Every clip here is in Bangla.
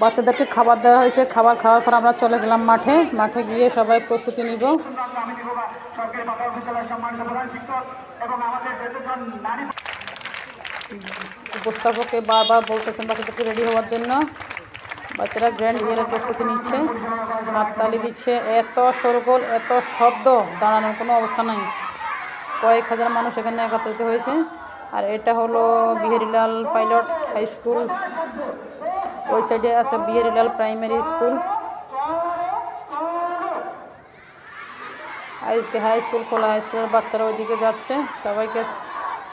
বাচ্চাদেরকে খাবার দেওয়া হয়েছে, খাবার খাওয়ার পর আমরা চলে গেলাম মাঠে। মাঠে গিয়ে সবাই প্রস্তুতি নিব। উপস্থাপককে বারবার বলতেছেন বাচ্চাদেরকে রেডি হওয়ার জন্য। বাচ্চারা গ্র্যান্ড বিয়ের প্রস্তুতি নিচ্ছে। হাততালি দিচ্ছে। এত সরগোল এত শব্দ, দাঁড়ানোর কোনো অবস্থা নাই। কয়েক হাজার মানুষ এখানে একত্রিত হয়েছে। আর এটা হলো বিহারিলাল পাইলট হাই স্কুল। ওই সাইডে আছে বিহারিলাল প্রাইমারি স্কুল। আজকে হাই স্কুল খোলা হাই স্কুলের বাচ্চারা ওইদিকে যাচ্ছে। সবাইকে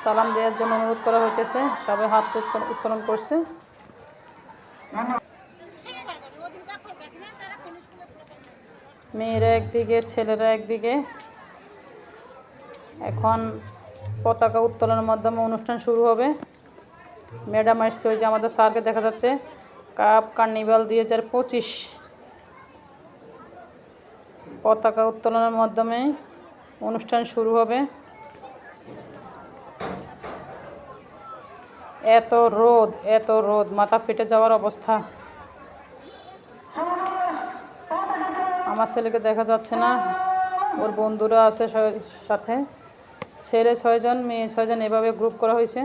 সালাম দেওয়ার জন্য অনুরোধ করা হইতেছে। সবাই হাত উত্তোলন করছে। মেয়েরা একদিকে, ছেলেরা একদিকে। এখন পতাকা উত্তোলনের মাধ্যমে অনুষ্ঠান শুরু হবে। ম্যাডাম আসছে, ওই যে আমাদের স্যারকে দেখা যাচ্ছে। কাপ কার্নিভাল দুই হাজার পঁচিশ। পতাকা উত্তোলনের মাধ্যমে অনুষ্ঠান শুরু হবে। এত রোদ এত রোদ, মাথা ফেটে যাওয়ার অবস্থা। আমার ছেলেকে দেখা যাচ্ছে না। ওর বন্ধুরা আছে সাথে। ছেলে ছয়জন, মেয়ে ছয়জন এভাবে গ্রুপ করা হয়েছে।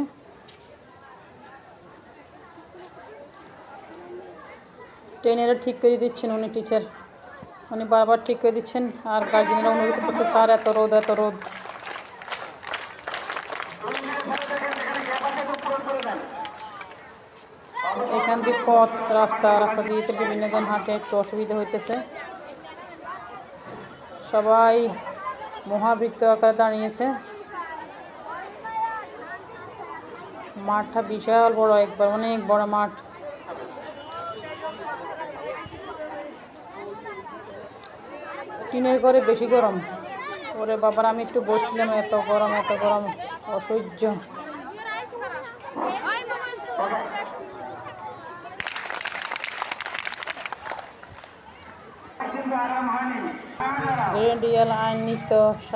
ট্রেনেরা ঠিক করে দিচ্ছেন উনি টিচার উনি বারবার ঠিক করে দিচ্ছেন আর গার্জেনেরা অনুরোধ করতেছে, স্যার, এত রোদ এত রোদ। এখান দিয়ে পথ, রাস্তা রাস্তা দিয়ে বিভিন্ন জন হাঁটে, একটু অসুবিধা হইতেছে। সবাই মহাবৃত্ত আকারে দাঁড়িয়েছে। মাঠটা বিশাল বড়, একবার অনেক বড় মাঠ। টিনের ঘরে বেশি গরম। ওরে বাবার, আমি একটু বসছিলাম এত গরম এত গরম। অসহ্য। আইন স-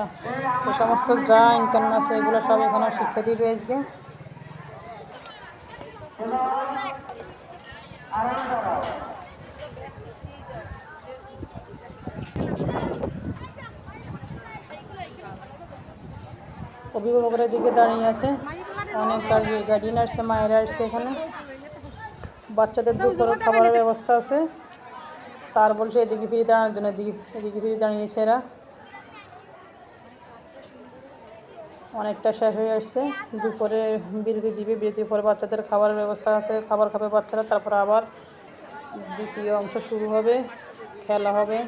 যে সমস্ত যা ইনকাম আছে, এগুলো সব এখানে শিক্ষা দিবে আজকে। অভিভাবকরা দিকে দাঁড়িয়ে আছে। অনেক গার্ডিয়ান আসছে মায়েরা আসছে এখানে। বাচ্চাদের দুপুরের খাবারের ব্যবস্থা আছে। স্যার বলছে এদিকে ফিরে দাঁড়ানোর জন্য, এদিকে এদিকে ফিরে দাঁড়িয়েছে এরা। অনেকটা শেষ হয়ে আসছে। দুপুরে বিরতি দিবে, বিরতির পরে বাচ্চাদের খাবারের ব্যবস্থা আছে। খাবার খাবে বাচ্চারা, তারপর আবার দ্বিতীয় অংশ শুরু হবে, খেলা হবে।